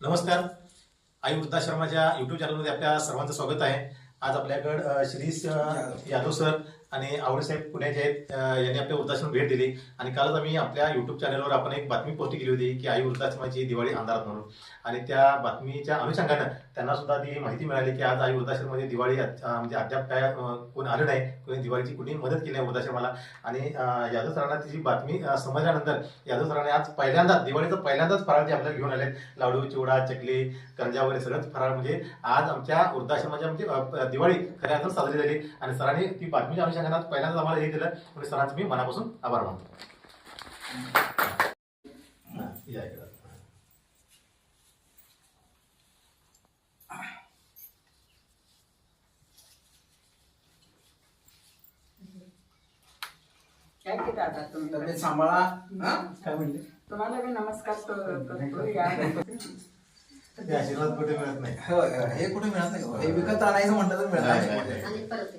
नमस्कार. आई वृद्धाश्रमाच्या युट्यूब चॅनलमध्ये आपल्या सर्वांचं स्वागत आहे. आज आपल्याकडं श्री यादव सर आणि आवडेसाहेब पुण्याचे आहेत यांनी आपल्या वृद्धाश्रम भेट दिली. आणि कालच आम्ही आपल्या युट्यूब चॅनलवर आपण एक बातमी पोस्ट केली होती की आई वृद्धाश्रमाची दिवाळी अंधारात म्हणून. आणि त्या बातमीच्या अनुषंगानं त्यांना सुद्धा ती माहिती मिळाली की आज आई वृद्धाश्रममध्ये दिवाळी म्हणजे अद्याप काय कोण आलं नाही कोणी दिवाळीची कुणी मदत केली आहे वृद्धाश्रमाला. आणि यादव सरांना तिची बातमी समजल्यानंतर यादव सरांनी आज पहिल्यांदाच दिवाळीचं पहिल्यांदाच फराळ ते आपल्याला घेऊन आले लाडू चिवडा चकली करंजा वगैरे सगळंच फराळ. म्हणजे आज आमच्या वृद्धाश्रमाच्या म्हणजे दिवाळी खऱ्या अर्थानं साजरी झाली. आणि सरांनी ती बातमी अनुषंगाने आज पहिल्यांदाच आम्हाला हे दिलं म्हणजे सरांचं मी मनापासून आभार मानतो. या इकडं. काय केलं आता तुम्ही? तब्येत सांभाळा हा? काय म्हणले? तुम्हाला मी नमस्कार कर- करतो या. ते आशीर्वाद कुठे मिळत नाही? हो, हे कुठे मिळत नाही? का? हे विकत आणायचं म्हटलं तर मिळत नाही. आणि परत